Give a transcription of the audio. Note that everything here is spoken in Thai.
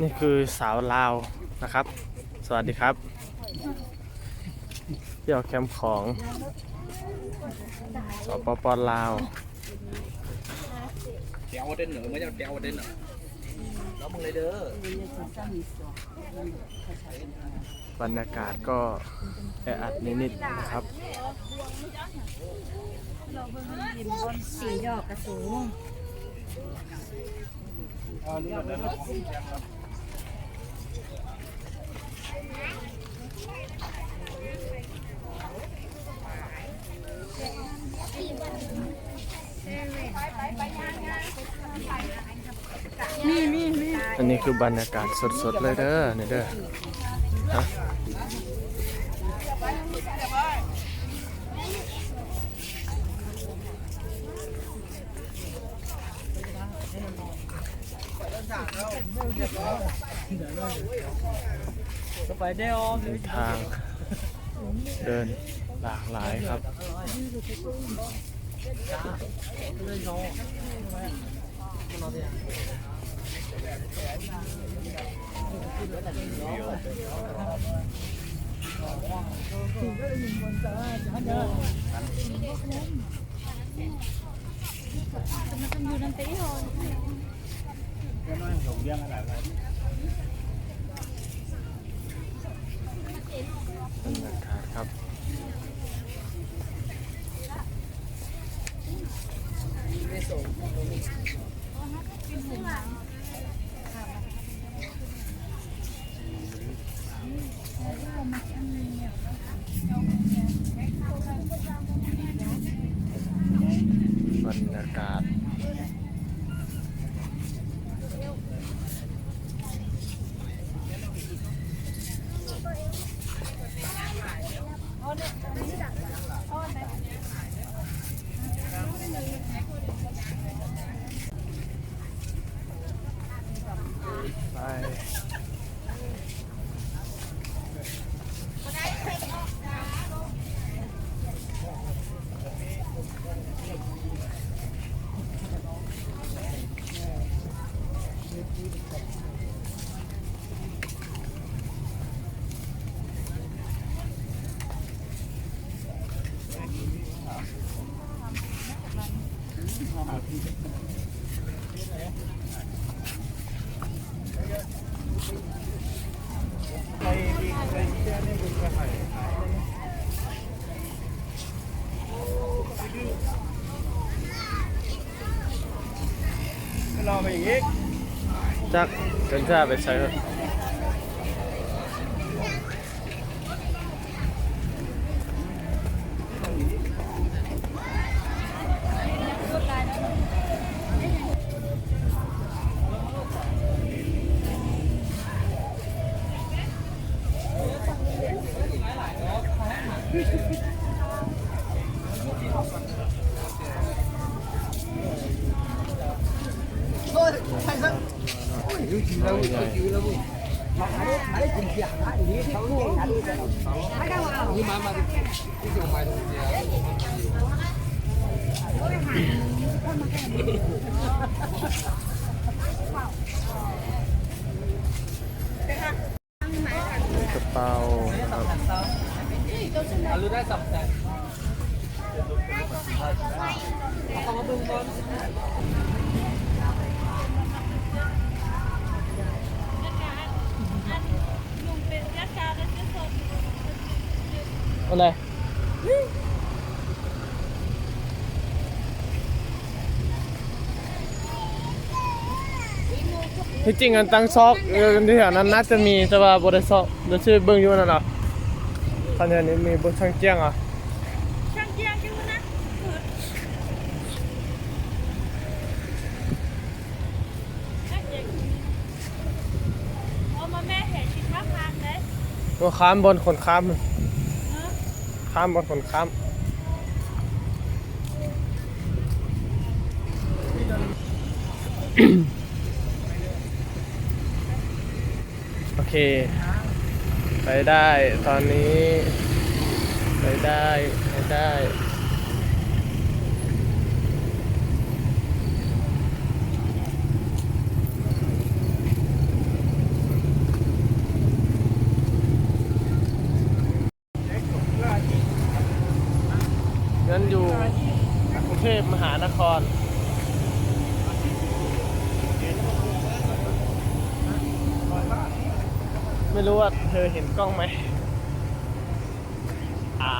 นี่คือสาวลาวนะครับ สวัสดีครับเที่ยวแคมป์ของสปปลาว kéo đến nữa mới cho kéo đến nữa đó mừng lấy đứa บรรยากาศก็แออัดนิดๆนะครับสีดอกกระสูง อันนี้คือบรรยากาศสดๆเลยเด้อนี่เด้อฮะเดินทางเดินหลากหลายครับ บรรยากา จักกันจะ ไปใช้เถอะกระเป๋าครับ lu đã sập rồi อะไรที่จริงอันตั้งซอกเออที่แถวนั้นน่าจะมีแต่ว่าบริษัทเดี๋ยวชื่อเบิ้งอยู่นั่นเหรอ ตอนนี้มีบนช่างเจียงอะช่างเจียงชื่อนะเอามาแม่เห็นชิ้นข้าวพางเลยก็ข้ามบนคนข้ามข้ามบนคนข้ามโอเค ไปได้ตอนนี้ ไปได้ไปได้เงินอยู่กรุงเทพมหานคร ไม่รู้ว่าเธอเห็นกล้องไหมอ่า